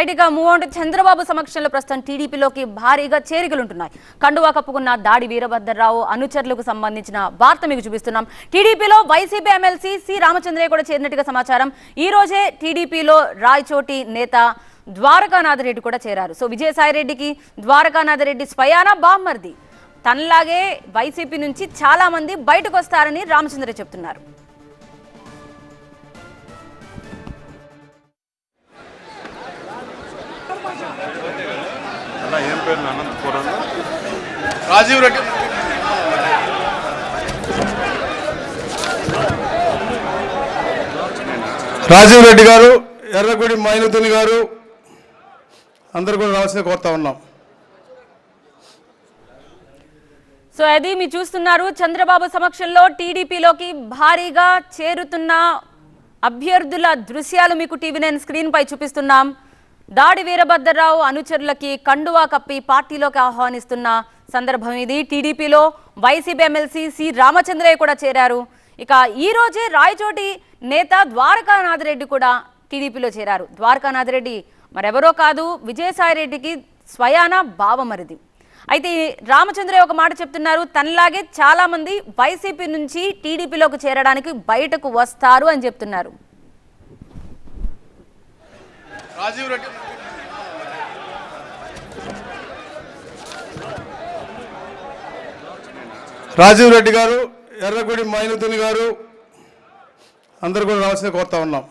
Right ఇక move on Chandrababu సమక్షంలో ప్రస్తుతం టీడీపీలోకి భారీగా చేరికలుంటున్నాయి. కండువా కప్పుకున్న దాడి వీరభద్రరావు అనుచరులకు సంబంధించిన వార్త మీకు చూపిస్తున్నాం. టీడీపీలో వైసీపీ ఎమ్మెల్సీ సి రామచంద్రయ్య కూడా చేరినట్టుగా సమాచారం. ఈ రోజే టీడీపీలో రాయచోటి నేత ద్వారకానాథ రెడ్డి కూడా చేరారు. సో విజయసాయి రెడ్డికి ద్వారకానాథ్ రెడ్డి స్వయాన బామ్మర్ది. తనలాగే వైసీపీ నుంచి చాలామంది బయటకు వస్తారని రామచంద్ర చెప్తున్నారు. ఏం పేరు అనంతపురం రాజీవ్ రెడ్డి. రాజీవ్ రెడ్డి గారు ఎర్రగుడి మైనుతుని గారు అందరు కూడా రావాల్సిన కోరుతా ఉన్నాం. సో అది మీరు చూస్తున్నారు చంద్రబాబు సమక్షంలో టీడీపీలోకి భారీగా చేరుతున్న అభ్యర్థుల దృశ్యాలు మీకు టీవీ నైన్ స్క్రీన్ పై చూపిస్తున్నాం. దాడి వీరభద్రరావు అనుచరులకి కండువా కప్పి పార్టీలోకి ఆహ్వానిస్తున్న సందర్భం ఇది. టీడీపీలో వైసీపీ ఎమ్మెల్సీ సి రామచంద్రయ్య కూడా చేరారు. ఇక ఈ రోజే రాయచోటి నేత ద్వారకానాథ్ రెడ్డి కూడా టీడీపీలో చేరారు. ద్వారకానాథ్ రెడ్డి మరెవరో కాదు విజయసాయి రెడ్డికి స్వయాన భావమరిది. అయితే రామచంద్రయ్య ఒక మాట చెప్తున్నారు తనలాగే చాలామంది వైసీపీ నుంచి టీడీపీలోకి చేరడానికి బయటకు వస్తారు అని చెప్తున్నారు. రాజీవ్ రెడ్డి. రాజీవ్ రెడ్డి గారు ఎర్రగుడి మైనతుని గారు అందరు కూడా రావాల్సిన కోరుతా ఉన్నాం.